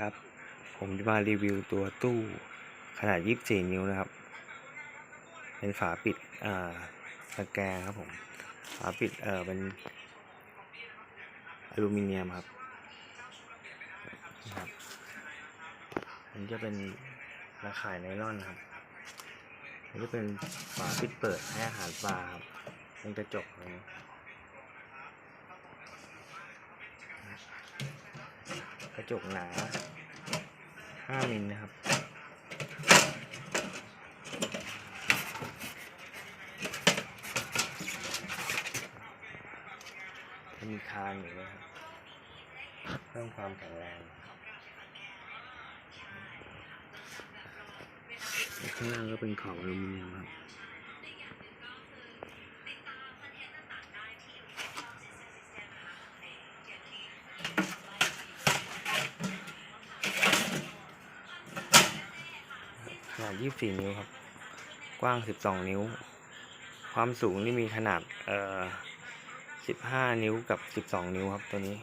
ครับ ผมจะมารีวิวตัวตู้ขนาด 24 นิ้วนะครับ เป็นฝาปิดอ่าตะแกรงครับผม ฝาปิดเอ่อเป็นอลูมิเนียมครับนะครับมันจะเป็นระขายไนลอนครับมันจะเป็นฝาปิดเปิดให้อาหารปลาครับเป็นกระจกอะไรเงี้ยกระ จกหนา5มิลนะครับ มีคานอยู่นะครับเพิ่มความแข็งแรงข้างล่างก็เป็นขอบอลูมิเนียมครับ นาด 24 นิ้วครับ กว้าง 12 นิ้ว ความสูงนี่มีขนาด เอ่อ 15 นิ้วกับ 12 นิ้วครับตัวนี้